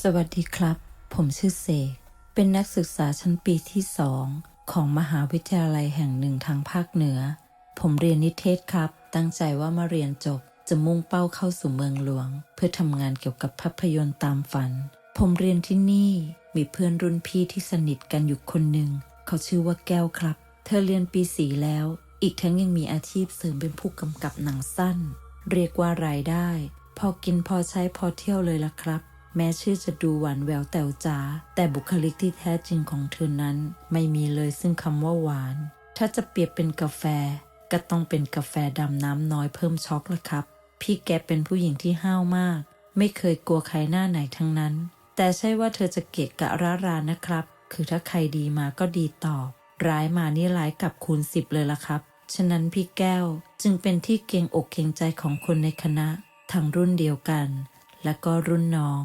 สวัสดีครับ ผมชื่อเสก เป็นนักศึกษาชั้นปีที่สองของมหาวิทยาลัยแห่งหนึ่งทางภาคเหนือ ผมเรียนนิเทศครับ ตั้งใจว่ามาเรียนจบจะมุ่งเป้าเข้าสู่เมืองหลวง เพื่อทำงานเกี่ยวกับภาพยนตร์ตามฝัน ผมเรียนที่นี่มีเพื่อนรุ่นพี่ที่สนิทกันอยู่คนหนึ่ง เขาชื่อว่าแก้วครับ เธอเรียนปีสี่แล้ว อีกทั้งยังมีอาชีพเสริมเป็นผู้กำกับหนังสั้น เรียกว่ารายได้ พอกินพอใช้พอเที่ยวเลยละครับ แม้ชื่อจะดูหวานแววแต๋วจ๋าแต่บุคลิกที่แท้จริงของเธอนั้น ไม่มีเลยซึ่งคำว่าหวาน ถ้าจะเปรียบเป็นกาแฟ ก็ต้องเป็นกาแฟดำน้ำน้อยเพิ่มช็อกละครับ พี่แกเป็นผู้หญิงที่ห้าวมาก ไม่เคยกลัวใครหน้าไหนทั้งนั้น แต่ใช่ว่าเธอจะเกะกะร้ารานะครับ คือถ้าใครดีมาก็ดีตอบ ร้ายมานี่ร้ายกลับคูณสิบเลยละครับฉะนั้นพี่แก้วจึงเป็นที่เกรงอกเกรงใจของคนในคณะ ทั้งรุ่นเดียวกัน และก็รุ่นน้อง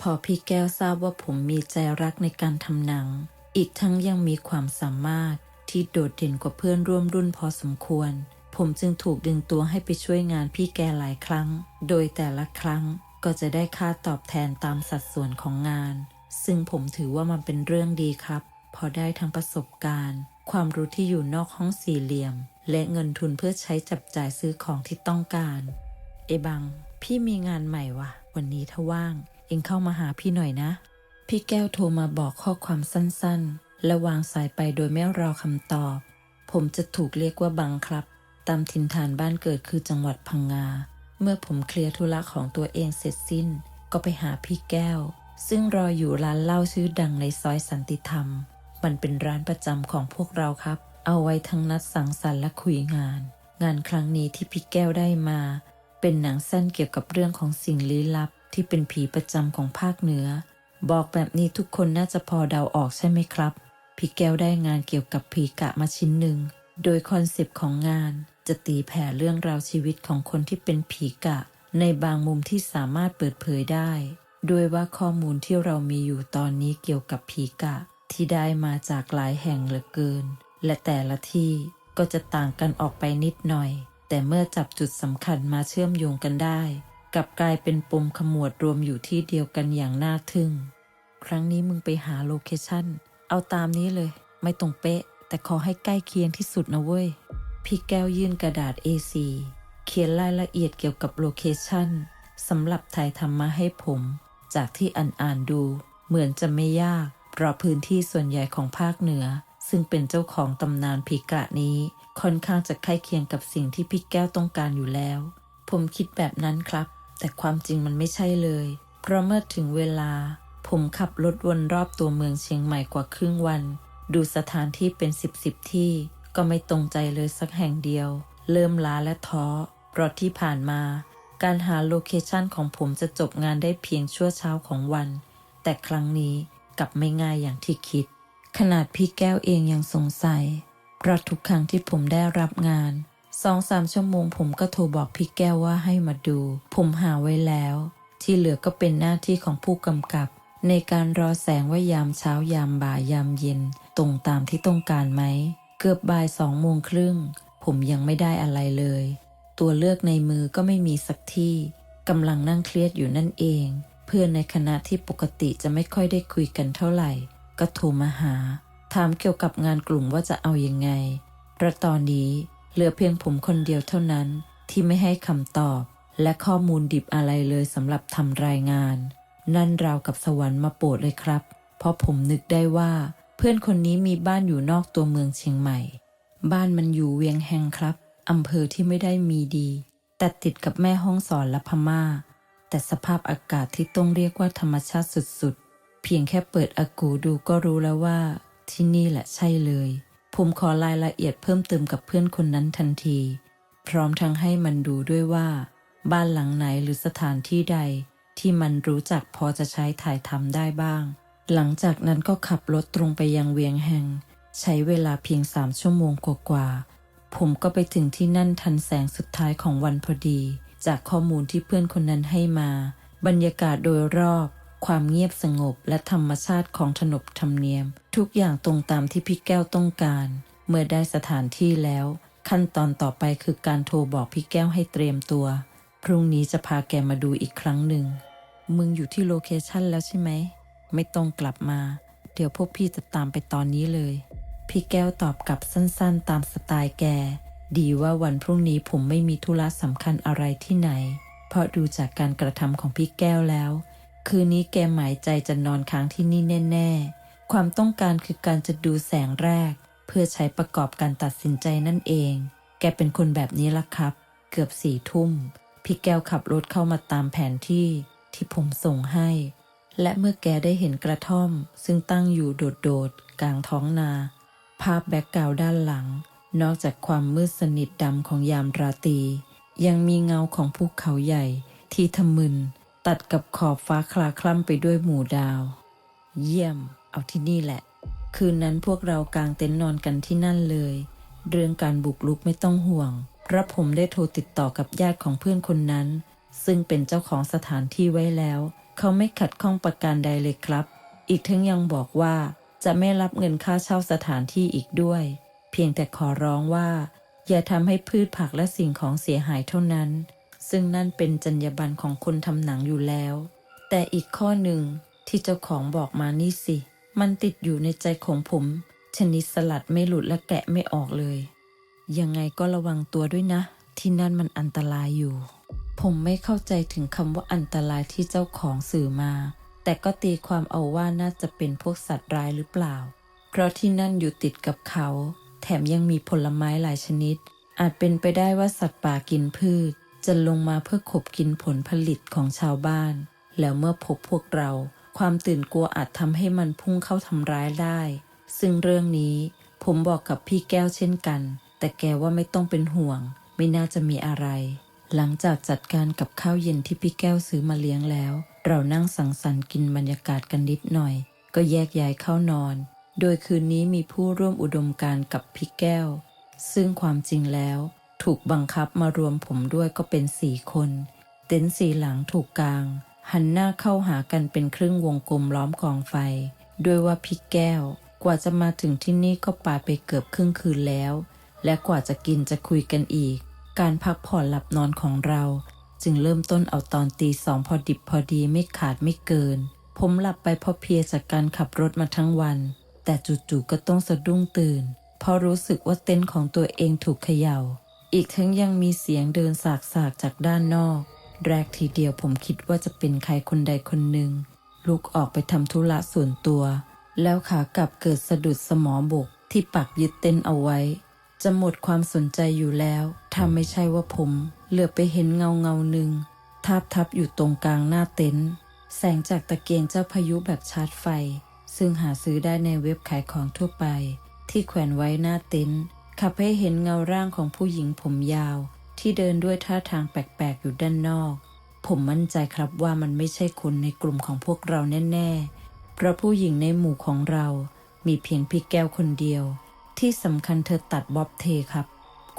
พอพี่แก้วทราบว่าผมมีใจรักในการทำหนัง อีกทั้งยังมีความสามารถที่โดดเด่นกว่าเพื่อนร่วมรุ่นพอสมควร ผมจึงถูกดึงตัวให้ไปช่วยงานพี่แกหลายครั้ง โดยแต่ละครั้งก็จะได้ค่าตอบแทนตามสัดส่วนของงาน ซึ่งผมถือว่ามันเป็นเรื่องดีครับ พอได้ทั้งประสบการณ์ ความรู้ที่อยู่นอกห้องสี่เหลี่ยม และเงินทุนเพื่อใช้จับจ่ายซื้อของที่ต้องการ เอบัง พี่มีงานใหม่ว่ะ วันนี้ถ้าว่าง เองเข้ามาหาพี่หน่อยนะ พี่แก้วโทรมาบอกข้อความสั้นๆ และวางสายไปโดยไม่รอคำตอบ ผมจะถูกเรียกว่าบังครับ ตามถิ่นฐานบ้านเกิดคือจังหวัดพังงา เมื่อผมเคลียร์ธุระของตัวเองเสร็จสิ้น ก็ไปหาพี่แก้ว ซึ่งรออยู่ร้านเหล้าชื่อดังในซอยสันติธรรม มันเป็นร้านประจำของพวกเราครับ เอาไว้ทั้งนัดสังสรรค์และคุยงาน งานครั้งนี้ที่พี่แก้วได้มา เป็นหนังสั้นเกี่ยวกับเรื่องของสิ่งลี้ลับที่เป็นผีประจำของภาคเหนือ บอกแบบนี้ทุกคนน่าจะพอเดาออกใช่ไหมครับ พี่แก้วได้งานเกี่ยวกับผีกะมาชิ้นหนึ่ง โดยคอนเซปต์ของงาน จะตีแผ่เรื่องราวชีวิตของคนที่เป็นผีกะ ในบางมุมที่สามารถเปิดเผยได้ ด้วยว่าข้อมูลที่เรามีอยู่ตอนนี้เกี่ยวกับผีกะ ที่ได้มาจากหลายแห่งเหลือเกิน และแต่ละที่ก็จะต่างกันออกไปนิดหน่อย แต่เมื่อจับจุดสำคัญมาเชื่อมโยงกันได้ กลับกลายเป็นปมขมวดรวมอยู่ที่เดียวกันอย่างน่าทึ่ง ครั้งนี้มึงไปหาโลเคชั่น เอาตามนี้เลย ไม่ตรงเป๊ะ แต่ขอให้ใกล้เคียงที่สุดนะเว้ย พี่แก้วยื่นกระดาษ A4 เขียนรายละเอียดเกี่ยวกับโลเคชั่นสำหรับถ่ายทำมาให้ผม จากที่อ่านอ่านๆดู เหมือนจะไม่ยาก เพราะพื้นที่ส่วนใหญ่ของภาคเหนือ ซึ่งเป็นเจ้าของตำนานผีกะนี้ ค่อนข้างจะใกล้เคียงกับสิ่งที่พี่แก้วต้องการอยู่แล้ว ผมคิดแบบนั้นครับ แต่ความจริงมันไม่ใช่เลย เพราะเมื่อถึงเวลา ผมขับรถวนรอบตัวเมืองเชียงใหม่กว่าครึ่งวัน ดูสถานที่เป็นสิบสิบที่ ก็ไม่ตรงใจเลยสักแห่งเดียว เริ่มล้าและท้อเพราะที่ผ่านมา การหาโลเคชันของผมจะจบงานได้เพียงชั่วเช้าของวัน แต่ครั้งนี้กลับไม่ง่ายอย่างที่คิด ขนาดพี่แก้วเองยังสงสัย เพราะทุกครั้งที่ผมได้รับงานสองสามชั่วโมงผมก็โทรบอกพี่แก้วว่าให้มาดู ผมหาไว้แล้ว ที่เหลือก็เป็นหน้าที่ของผู้กำกับ ในการรอแสงว่ายามเช้ายามบ่ายยามเย็น ตรงตามที่ต้องการไหม เกือบบ่ายสองโมงครึ่ง ผมยังไม่ได้อะไรเลย ตัวเลือกในมือก็ไม่มีสักที่กำลังนั่งเครียดอยู่นั่นเอง เพื่อนในคณะที่ปกติจะไม่ค่อยได้คุยกันเท่าไหร่ ก็โทรมาหา ถามเกี่ยวกับงานกลุ่มว่าจะเอาอยัางไงเพราะตอนนี้เหลือเพียงผมคนเดียวเท่านั้นที่ไม่ให้คำตอบ และข้อมูลดิบอะไรเลยสำหรับทำรายงาน นั่นราวกับสวรรค์มาโปรดเลยครับ เพราะผมนึกได้ว่า เพื่อนคนนี้มีบ้านอยู่นอกตัวเมืองเชียงใหม่ บ้านมันอยู่เวียงแหงครับอำเภอที่ไม่ได้มีดี แต่ติดกับแม่ห้องสอนและพม่า แต่สภาพอากาศที่ต้องเรียกว่าธรรมชาติสุดๆ เพียงแค่เปิดอากูดูก็รู้แล้วว่า ที่นี่แหละใช่เลย ผมขอรายละเอียดเพิ่มเติมกับเพื่อนคนนั้นทันที พร้อมทั้งให้มันดูด้วยว่า บ้านหลังไหนหรือสถานที่ใด ที่มันรู้จักพอจะใช้ถ่ายทำได้บ้าง หลังจากนั้นก็ขับรถตรงไปยังเวียงแหงใช้เวลาเพียงสามชั่วโมงกว่าๆผมก็ไปถึงที่นั่นทันแสงสุดท้ายของวันพอดี จากข้อมูลที่เพื่อนคนนั้นให้มา บรรยากาศโดยรอบ ความเงียบสงบและธรรมชาติของขนบธรรมเนียม ทุกอย่างตรงตามที่พี่แก้วต้องการ เมื่อได้สถานที่แล้ว ขั้นตอนต่อไปคือการโทรบอกพี่แก้วให้เตรียมตัว พรุ่งนี้จะพาแกมาดูอีกครั้งหนึ่ง มึงอยู่ที่โลเคชันแล้วใช่ไหม ไม่ต้องกลับมา เดี๋ยวพวกพี่จะตามไปตอนนี้เลย พี่แก้วตอบกลับสั้นๆ ตามสไตล์แก ดีว่าวันพรุ่งนี้ผมไม่มีธุระสำคัญอะไรที่ไหน เพราะดูจากการกระทำของพี่แก้วแล้ว คืนนี้แกหมายใจจะนอนค้างที่นี่แน่ ๆ ความต้องการคือการจะดูแสงแรก เพื่อใช้ประกอบการตัดสินใจนั่นเอง แกเป็นคนแบบนี้ละครับ เกือบสี่ทุ่ม พี่แก้วขับรถเข้ามาตามแผนที่ที่ผมส่งให้ และเมื่อแกได้เห็นกระท่อม ซึ่งตั้งอยู่โดดๆ กลางท้องนา ภาพแบ็กกราวด์ด้านหลัง นอกจากความมืดสนิทดำของยามราตรียังมีเงาของภูเขาใหญ่ที่ทะมึน ตัดกับขอบฟ้าคลาคล่ำไปด้วยหมู่ดาว เยี่ยม เอาที่นี่แหละ คืนนั้นพวกเรากางเต็นท์นอนกันที่นั่นเลย เรื่องการบุกลุกไม่ต้องห่วงเพราะผมได้โทรติดต่อกับญาติของเพื่อนคนนั้น ซึ่งเป็นเจ้าของสถานที่ไว้แล้ว เขาไม่ขัดข้องประการใดเลยครับ อีกทั้งยังบอกว่าจะไม่รับเงินค่าเช่าสถานที่อีกด้วย เพียงแต่ขอร้องว่า อย่าทำให้พืชผักและสิ่งของเสียหายเท่านั้น ซึ่งนั่นเป็นจรรยาบรรณของคนทำหนังอยู่แล้ว แต่อีกข้อหนึ่งที่เจ้าของบอกมานี่สิ มันติดอยู่ในใจของผม ชนิดสลัดไม่หลุดและแกะไม่ออกเลย ยังไงก็ระวังตัวด้วยนะ ที่นั่นมันอันตรายอยู่ ผมไม่เข้าใจถึงคำว่าอันตรายที่เจ้าของสื่อมา แต่ก็ตีความเอาว่าน่าจะเป็นพวกสัตว์ร้ายหรือเปล่า เพราะที่นั่นอยู่ติดกับเขา แถมยังมีผลไม้หลายชนิด อาจเป็นไปได้ว่าสัตว์ป่ากินพืช จะลงมาเพื่อขบกินผลผลิตของชาวบ้าน แล้วเมื่อพบพวกเรา ความตื่นกลัวอาจทำให้มันพุ่งเข้าทำร้ายได้ ซึ่งเรื่องนี้ผมบอกกับพี่แก้วเช่นกัน แต่แกว่าไม่ต้องเป็นห่วง ไม่น่าจะมีอะไร หลังจากจัดการกับข้าวเย็นที่พี่แก้วซื้อมาเลี้ยงแล้ว เรานั่งสังสรรค์กินบรรยากาศกันนิดหน่อย ก็แยกย้ายเข้านอน โดยคืนนี้มีผู้ร่วมอุดมการกับพี่แก้ว ซึ่งความจริงแล้ว ถูกบังคับมารวมผมด้วยก็เป็นสี่คน เต็นท์สีหลังถูกกลาง หันหน้าเข้าหากันเป็นครึ่งวงกลมล้อมกองไฟ ด้วยว่าพี่แก้ว กว่าจะมาถึงที่นี่ก็ปาไปเกือบครึ่งคืนแล้ว และกว่าจะกินจะคุยกันอีก การพักผ่อนหลับนอนของเรา จึงเริ่มต้นเอาตอนตีสองพอดิบพอดีไม่ขาดไม่เกิน ผมหลับไปเพราะเพียจากการขับรถมาทั้งวัน แต่จู่ๆก็ต้องสะดุ้งตื่น เพราะรู้สึกว่าเต็นท์ของตัวเองถูกเขยา่า อีกทั้งยังมีเสียงเดินสากๆจากด้านนอก แรกทีเดียวผมคิดว่าจะเป็นใครคนใดคนหนึ่ง ลุกออกไปทำธุระส่วนตัว แล้วขากลับเกิดสะดุดสมอบกที่ปักยึดเต็นเอาไว้ จะหมดความสนใจอยู่แล้วถ้าไม่ใช่ว่าผม เหลือไปเห็นเงาเงาหนึ่งทาบทับอยู่ตรงกลางหน้าเต็นท์แสงจากตะเกียงเจ้าพายุแบบชาร์จไฟ ซึ่งหาซื้อได้ในเว็บขายของทั่วไป ที่แขวนไว้หน้าเต็นท์ ขับให้เห็นเงาร่างของผู้หญิงผมยาว ที่เดินด้วยท่าทางแปลกๆ อยู่ด้านนอก ผมมั่นใจครับว่ามันไม่ใช่คนในกลุ่มของพวกเราแน่ๆ เพราะผู้หญิงในหมู่ของเรา มีเพียงพี่แก้วคนเดียว ที่สำคัญเธอตัดบ๊อบเทครับ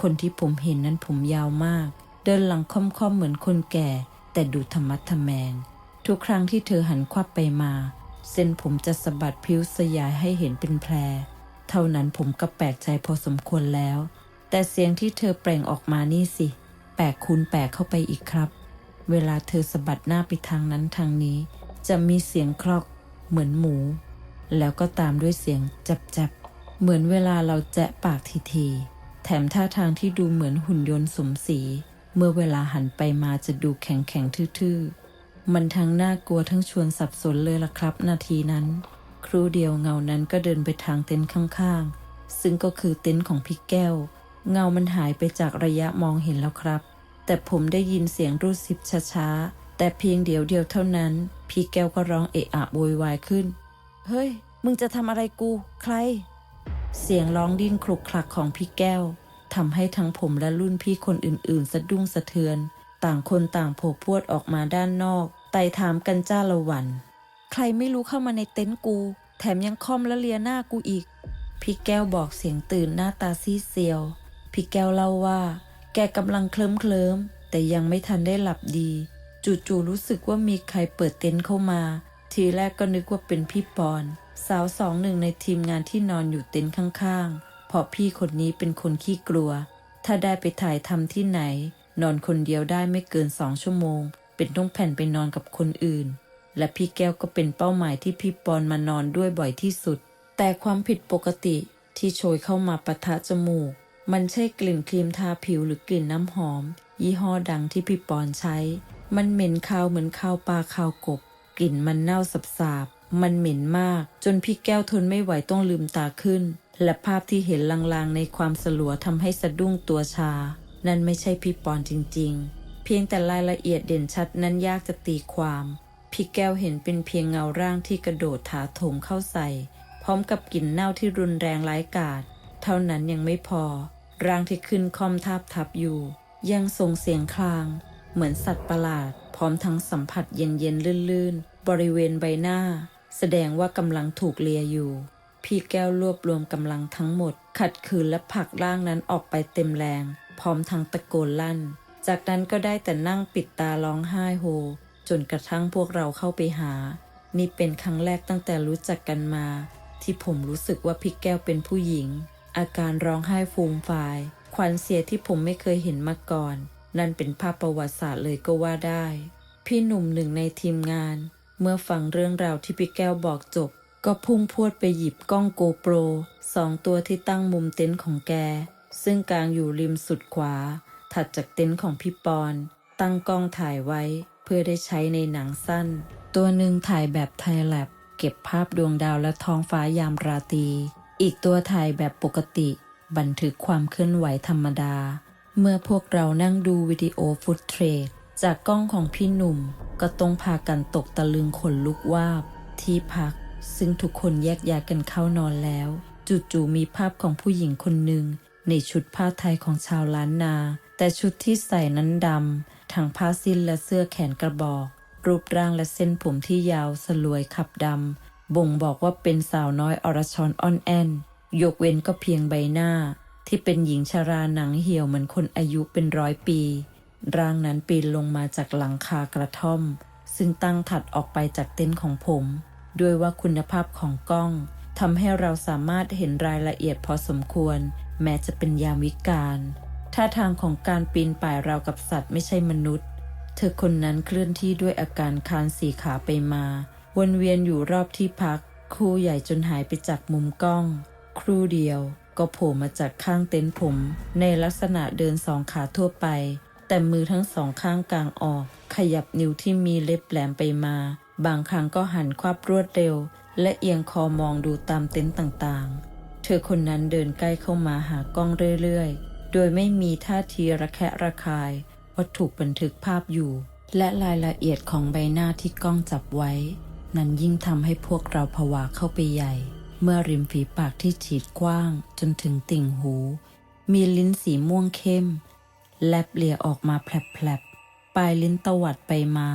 คนที่ผมเห็นนั้นผมยาวมาก เดินหลังค่อมๆเหมือนคนแก่ แต่ดูธรรมัดทแมง ทุกครั้งที่เธอหันควับไปมา เส้นผมจะสะบัดพริ้วสยายให้เห็นเป็นแผล เท่านั้นผมก็แปลกใจพอสมควรแล้ว แต่เสียงที่เธอเปล่งออกมานี่สิ แปลกคูณแปลกเข้าไปอีกครับ เวลาเธอสะบัดหน้าไปทางนั้นทางนี้ จะมีเสียงคลอก เหมือนหมู แล้วก็ตามด้วยเสียงจับจับเหมือนเวลาเราแจะปากทีทีๆแถมท่าทางที่ดูเหมือนหุ่นยนต์สมสี เมื่อเวลาหันไปมาจะดูแข็งแข็งทื่อๆ มันทั้งน่ากลัวทั้งชวนสับสนเลยล่ะครับ นาทีนั้น ครูเดียวเงานั้นก็เดินไปทางเต็นท์ข้างๆ ซึ่งก็คือเต็นท์ของพี่แก้ว เงามันหายไปจากระยะมองเห็นแล้วครับ แต่ผมได้ยินเสียงรูดซิบช้าๆ แต่เพียงเดียวเดียวเท่านั้น พี่แก้วก็ร้องเอะอะโวยวายขึ้น เฮ้ย มึงจะทำอะไรกู ใคร เสียงร้องดิ้นคลุกคลักของพี่แก้วทำให้ทั้งผมและรุ่นพี่คนอื่นๆ สะดุ้งสะเทือน ต่างคนต่างโผล่พวดออกมาด้านนอก ไต่ถามกันจ้าละวัน ใครไม่รู้เข้ามาในเต็นท์กู แถมยังค่อมและเลียหน้ากูอีก พี่แก้วบอกเสียงตื่นหน้าตาซีเซียว พี่แก้วเล่าว่า แกกำลังเคลิ้มเคลิมแต่ยังไม่ทันได้หลับดี จู่ๆรู้สึกว่ามีใครเปิดเต็นท์เข้ามา ทีแรกก็นึกว่าเป็นพี่ปอน สาวสองหนึ่งในทีมงานที่นอนอยู่เต็นท์ข้างๆเพราะพี่คนนี้เป็นคนขี้กลัว ถ้าได้ไปถ่ายทำที่ไหน นอนคนเดียวได้ไม่เกินสองชั่วโมง เป็นต้องแผ่นไปนอนกับคนอื่น และพี่แก้วก็เป็นเป้าหมายที่พี่ปอนมานอนด้วยบ่อยที่สุด แต่ความผิดปกติที่โชยเข้ามาปะทะจมูก มันใช่กลิ่นครีมทาผิวหรือกลิ่นน้ำหอม ยี่ห้อดังที่พี่ปอนใช้ มันเหม็นคาวเหมือนคาวปลาคาวกบ กลิ่นมันเน่าสับๆมันเหม็นมาก จนพี่แก้วทนไม่ไหวต้องลืมตาขึ้น และภาพที่เห็นลางๆในความสลัวทำให้สะดุ้งตัวชา นั่นไม่ใช่พี่ปอนจริง ๆ เพียงแต่รายละเอียดเด่นชัดนั้นยากจะตีความ พี่แก้วเห็นเป็นเพียงเงาร่างที่กระโดดถาโถมเข้าใส่ พร้อมกับกลิ่นเน่าที่รุนแรงร้ายกาจเท่านั้นยังไม่พอ ร่างที่ขึ้นคอมทาบทับอยู่ ยังส่งเสียงคลาง เหมือนสัตว์ประหลาด พร้อมทั้งสัมผัสเย็นๆลื่นๆ บริเวณใบหน้า แสดงว่ากำลังถูกเลียอยู่ พี่แก้วรวบรวมกำลังทั้งหมด ขัดขืนและผลักร่างนั้นออกไปเต็มแรง พร้อมทั้งตะโกนลั่น จากนั้นก็ได้แต่นั่งปิดตาร้องไห้โฮ จนกระทั่งพวกเราเข้าไปหา นี่เป็นครั้งแรกตั้งแต่รู้จักกันมา ที่ผมรู้สึกว่าพี่แก้วเป็นผู้หญิง อาการร้องไห้ฟูมฟายขวัญเสียที่ผมไม่เคยเห็นมาก่อน นั่นเป็นภาพประวัติศาสตร์เลยก็ว่าได้ พี่หนุ่มหนึ่งในทีมงาน เมื่อฟังเรื่องราวที่พี่แก้วบอกจบ ก็พุ่งพรวดไปหยิบกล้องโกโปรสองตัวที่ตั้งมุมเต็นท์ของแก ซึ่งกลางอยู่ริมสุดขวา ถัดจากเต็นท์ของพี่ปอน ตั้งกล้องถ่ายไว้ เพื่อได้ใช้ในหนังสั้น ตัวหนึ่งถ่ายแบบไทยแลบเก็บภาพดวงดาวและท้องฟ้ายามราตรีอีกตัวถ่ายแบบปกติ บันทึกความเคลื่อนไหวธรรมดา เมื่อพวกเรานั่งดูวิดีโอฟุตเทรดจากกล้องของพี่หนุ่ม ก็ต้องพากันตกตะลึงขนลุกวาบ ที่พัก ซึ่งทุกคนแยกย้ายกันเข้านอนแล้วจู่ๆมีภาพของผู้หญิงคนหนึ่งในชุดผ้าไทยของชาวล้านนา แต่ชุดที่ใส่นั้นดำ ทั้งผ้าสิ้นและเสื้อแขนกระบอก รูปร่างและเส้นผมที่ยาวสลวยขับดำ บ่งบอกว่าเป็นสาวน้อยอรชรอ่อนแอนยกเว้นก็เพียงใบหน้า ที่เป็นหญิงชราหนังเหี่ยวเหมือนคนอายุเป็นร้อยปี ร่างนั้นปีนลงมาจากหลังคากระท่อม ซึ่งตั้งถัดออกไปจากเต็นท์ของผม ด้วยว่าคุณภาพของกล้องทำให้เราสามารถเห็นรายละเอียดพอสมควร แม้จะเป็นยามวิกาล ท่าทางของการปีนป่ายราวกับสัตว์ไม่ใช่มนุษย์ เธอคนนั้นเคลื่อนที่ด้วยอาการคลานสี่ขาไปมา วนเวียนอยู่รอบที่พัก ครูใหญ่จนหายไปจากมุมกล้อง ครู่เดียวก็โผล่มาจากข้างเต็นท์ผม ในลักษณะเดินสองขาทั่วไป แต่มือทั้งสองข้างกลางออก ขยับนิ้วที่มีเล็บแหลมไปมา บางครั้งก็หันควับรวดเร็ว และเอียงคอมองดูตามเต็นท์ต่างๆ เธอคนนั้นเดินใกล้เข้ามาหากล้องเรื่อยๆ โดยไม่มีท่าทีระแคะระคายว่าถูกบันทึกภาพอยู่ และรายละเอียดของใบหน้าที่กล้องจับไว้ นั้นยิ่งทำให้พวกเราผวาเข้าไปใหญ่ เมื่อริมฝีปากที่ฉีดกว้างจนถึงติ่งหู มีลิ้นสีม่วงเข้ม แลบเลียออกมาแผลบๆปลายลิ้นตวัดไปมา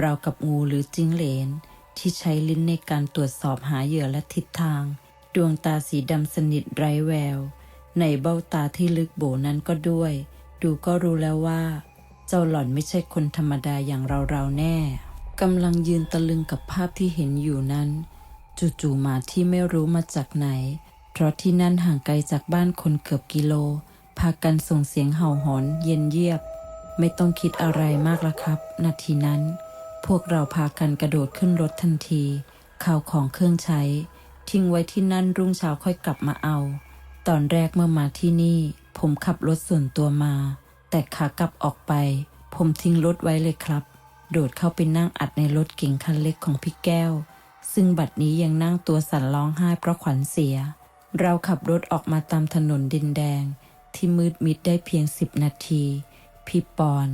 ราวกับงูหรือจิ้งเหลน ที่ใช้ลิ้นในการตรวจสอบหาเหยื่อและทิศทาง ดวงตาสีดำสนิทไร้แวว ในเบ้าตาที่ลึกโบนั้นก็ด้วย ดูก็รู้แล้วว่า เจ้าหล่อนไม่ใช่คนธรรมดาอย่างเราๆแน่กำลังยืนตะลึงกับภาพที่เห็นอยู่นั้น จู่ๆมาที่ไม่รู้มาจากไหน เพราะที่นั่นห่างไกลจากบ้านคนเกือบกิโล พากันส่งเสียงเห่าหอนเย็นเยียบ ไม่ต้องคิดอะไรมากละครับ นาทีนั้น พวกเราพากันกระโดดขึ้นรถทันที ข่าวของเครื่องใช้ ทิ้งไว้ที่นั่นรุ่งเช้าค่อยกลับมาเอา ตอนแรกเมื่อมาที่นี่ ผมขับรถส่วนตัวมา แต่ขากลับออกไป ผมทิ้งรถไว้เลยครับ โดดเข้าไปนั่งอัดในรถเก๋งคันเล็กของพี่แก้ว ซึ่งบัดนี้ยังนั่งตัวสั่นร้องไห้เพราะขวัญเสีย เราขับรถออกมาตามถนนดินแดง ที่มืดมิดได้เพียงสิบนาที พี่ปอน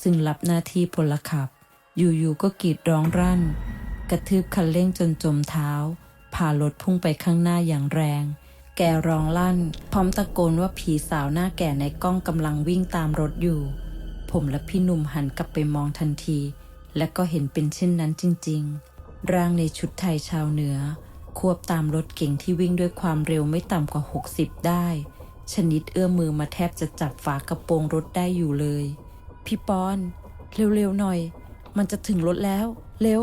ซึ่งรับหน้าที่พลขับ อยู่ๆก็กรีดร้องรั่น กระทืบคันเร่งจนจมเท้าพารถพุ่งไปข้างหน้าอย่างแรง แกร้องลั่น พร้อมตะโกนว่าผีสาวหน้าแก่ในกล้องกำลังวิ่งตามรถอยู่ ผมและพี่หนุ่มหันกลับไปมองทันที และก็เห็นเป็นเช่นนั้นจริง ๆ ร่างในชุดไทยชาวเหนือ ควบตามรถเก่งที่วิ่งด้วยความเร็วไม่ต่ำกว่า 60 ได้ ชนิดเอื้อมมือมาแทบจะจับฝากระโปรงรถได้อยู่เลย พี่ปอน เร็วๆหน่อย มันจะถึงรถแล้ว เร็ว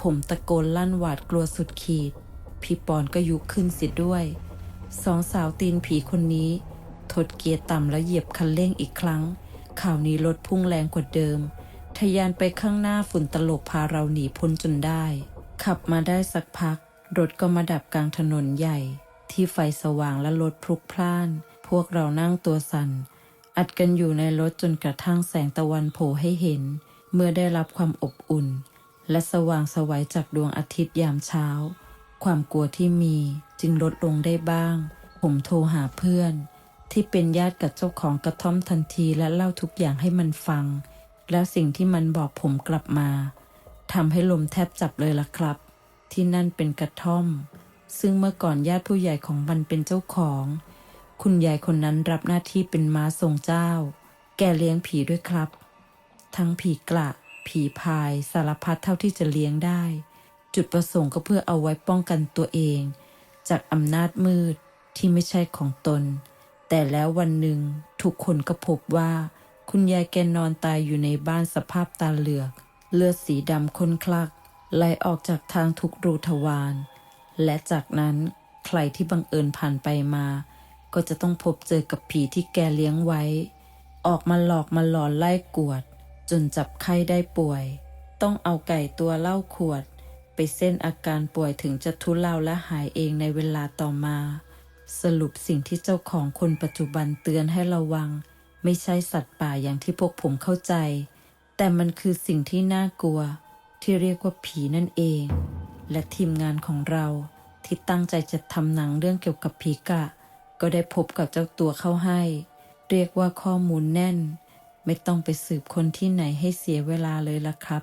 ผมตะโกนลั่นหวาดกลัวสุดขีด พี่ปอนก็ยุขึ้นเสียด้วย สองสาวตีนผีคนนี้ทดเกียร์ต่ำแล้วเหยียบคันเร่งอีกครั้งข่าวนี้รถพุ่งแรงกว่าเดิมทะยานไปข้างหน้าฝุ่นตลบพาเราหนีพ้นจนได้ ขับมาได้สักพัก รถก็มาดับกลางถนนใหญ่ ที่ไฟสว่างและรถพลุกพล่าน พวกเรานั่งตัวสัน่น อัดกันอยู่ในรถจนกระทั่งแสงตะวันโผล่ให้เห็น เมื่อได้รับความอบอุ่น และสว่างสวัยจากดวงอาทิตย์ยามเช้า ความกลัวที่มีจึงลดลงได้บ้าง ผมโทรหาเพื่อน ที่เป็นญาติกับเจ้าของกระท่อมทันทีและเล่าทุกอย่างให้มันฟัง แล้วสิ่งที่มันบอกผมกลับมาทำให้ลมแทบจับเลยล่ะครับ ที่นั่นเป็นกระท่อม ซึ่งเมื่อก่อนญาติผู้ใหญ่ของมันเป็นเจ้าของ คุณยายคนนั้นรับหน้าที่เป็นม้าทรงเจ้า แกเลี้ยงผีด้วยครับ ทั้งผีกระ ผีพายสารพัดเท่าที่จะเลี้ยงได้ จุดประสงค์ก็เพื่อเอาไว้ป้องกันตัวเอง จากอำนาจมืดที่ไม่ใช่ของตน แต่แล้ววันหนึ่งทุกคนก็พบว่า คุณยายแกนอนตายอยู่ในบ้านสภาพตาเหลือก เลือดสีดำข้นคลักไหลออกจากทางทุกรูทวารและจากนั้นใครที่บังเอิญผ่านไปมา ก็จะต้องพบเจอกับผีที่แกเลี้ยงไว้ ออกมาหลอกมาหลอนไล่กวด จนจับไข้ได้ป่วย ต้องเอาไก่ตัวเล้าขวด ไปเส้นอาการป่วยถึงจะทุเลาและหายเองในเวลาต่อมา สรุปสิ่งที่เจ้าของคนปัจจุบันเตือนให้ระวัง ไม่ใช่สัตว์ป่าอย่างที่พวกผมเข้าใจ แต่มันคือสิ่งที่น่ากลัว ที่เรียกว่าผีนั่นเอง และทีมงานของเราที่ตั้งใจจะทำหนังเรื่องเกี่ยวกับผีกะ ก็ได้พบกับเจ้าตัวเข้าให้ เรียกว่าข้อมูลแน่น ไม่ต้องไปสืบคนที่ไหนให้เสียเวลาเลยละครับ